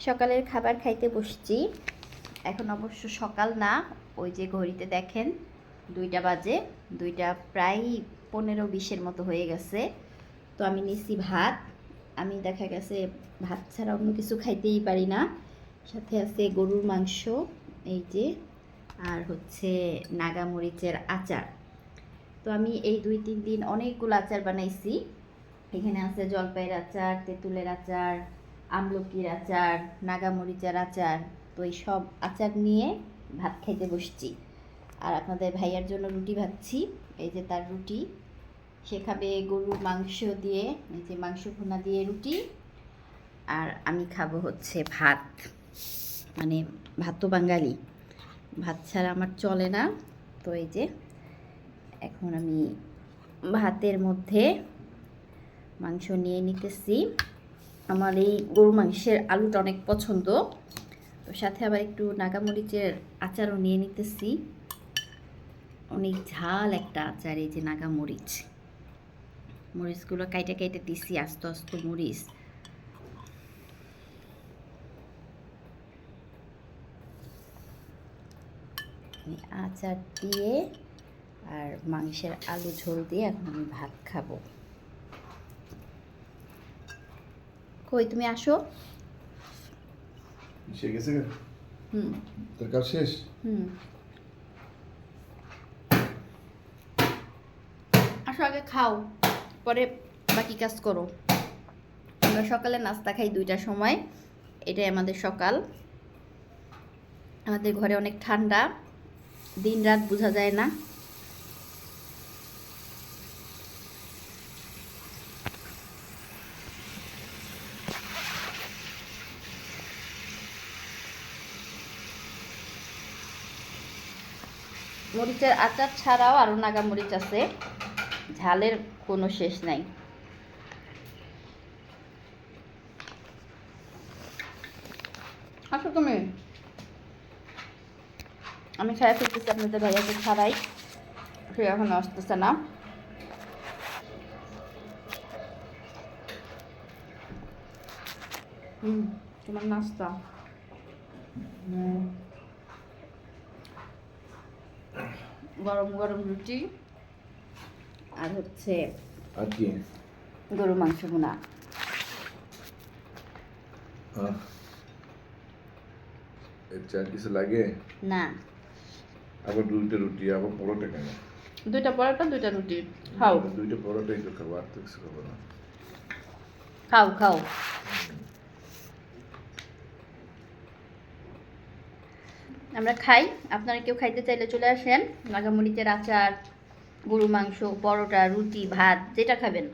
সকালের খাবার খাইতে বসছি। এখন অবশ্য সকাল না, ওই যে ঘড়িতে দেখেন, দুইটা বাজে, দুইটা প্রায় পনেরো বিশের মতো হয়ে গেছে। তো আমি নিচ্ছি ভাত। আমি দেখা গেছে ভাত ছাড়া অন্য কিছু খাইতেই পারি না। সাথে আছে গরুর মাংস, এই যে, আর হচ্ছে নাগামরিচের আচার। তো আমি এই দুই তিন দিন অনেকগুলো আচার বানাইছি। এখানে আছে জলপাইয়ের আচার, তেঁতুলের আচার আমলকির আচার, নাগামরিচার আচার, তো এই সব আচার নিয়ে ভাত খাইতে বসছি। আর আপনাদের ভাইয়ার জন্য রুটি ভাজছি। এই যে তার রুটি, সে খাবে গরুর মাংস দিয়ে, এই যে মাংস ভুনা দিয়ে রুটি। আর আমি খাব হচ্ছে ভাত। মানে ভাত তো বাঙালি। ভাত ছাড়া আমার চলে না। তো এই যে এখন আমি ভাতের মধ্যে মাংস নিয়ে নিতেছি। আমার এই গরু মাংসের আলুটা অনেক পছন্দ। তো সাথে আবার একটু নাগামরিচের আচারও নিয়ে নিতেছি। অনেক ঝাল একটা আচার এই যে নাগামরিচ। মরিচগুলো কাইটে কাইটে দিছি, আস্তে আস্তে মরিচ। আচার দিয়ে আর মাংসের আলু ঝোল দিয়ে এখন আমি ভাত খাব। কই তুমি আসো। সে গেছে হুম। তোর কাজ শেষ? হুম। আসো আগে খাও পরে বাকি কাজ করো। আমরা সকালে নাস্তা খাই দুইটার সময় এটাই আমাদের সকাল। আমাদের ঘরে অনেক ঠান্ডা দিন রাত বোঝা যায় না। মরিচের আচার ছাড়াও আরও নাগা মরিচ আছে। ঝালের কোনো শেষ নাই। আসো তুমি। আমি খাই ফেলতেছি আপনাদের ভাইয়াকে ছাড়াই। সে এখন আসতেছে না। হুম তোমার নাস্তা। গরম গরম রুটি আর হচ্ছে আর কি? গরু মাংস ভুনা। কিছু লাগে? না। আবার দুইটা রুটি আবার পরোটা কেন? দুইটা পরোটা দুইটা রুটি। খাও। দুইটা পরোটাই তো খাব আর তো কিছু খাব না। খাও খাও। আমরা খাই। আপনারা কেউ খাইতে চাইলে চলে আসেন। নাগামরিচের আচার গরু মাংস, পরোটা, রুটি, ভাত, যেটা খাবেন।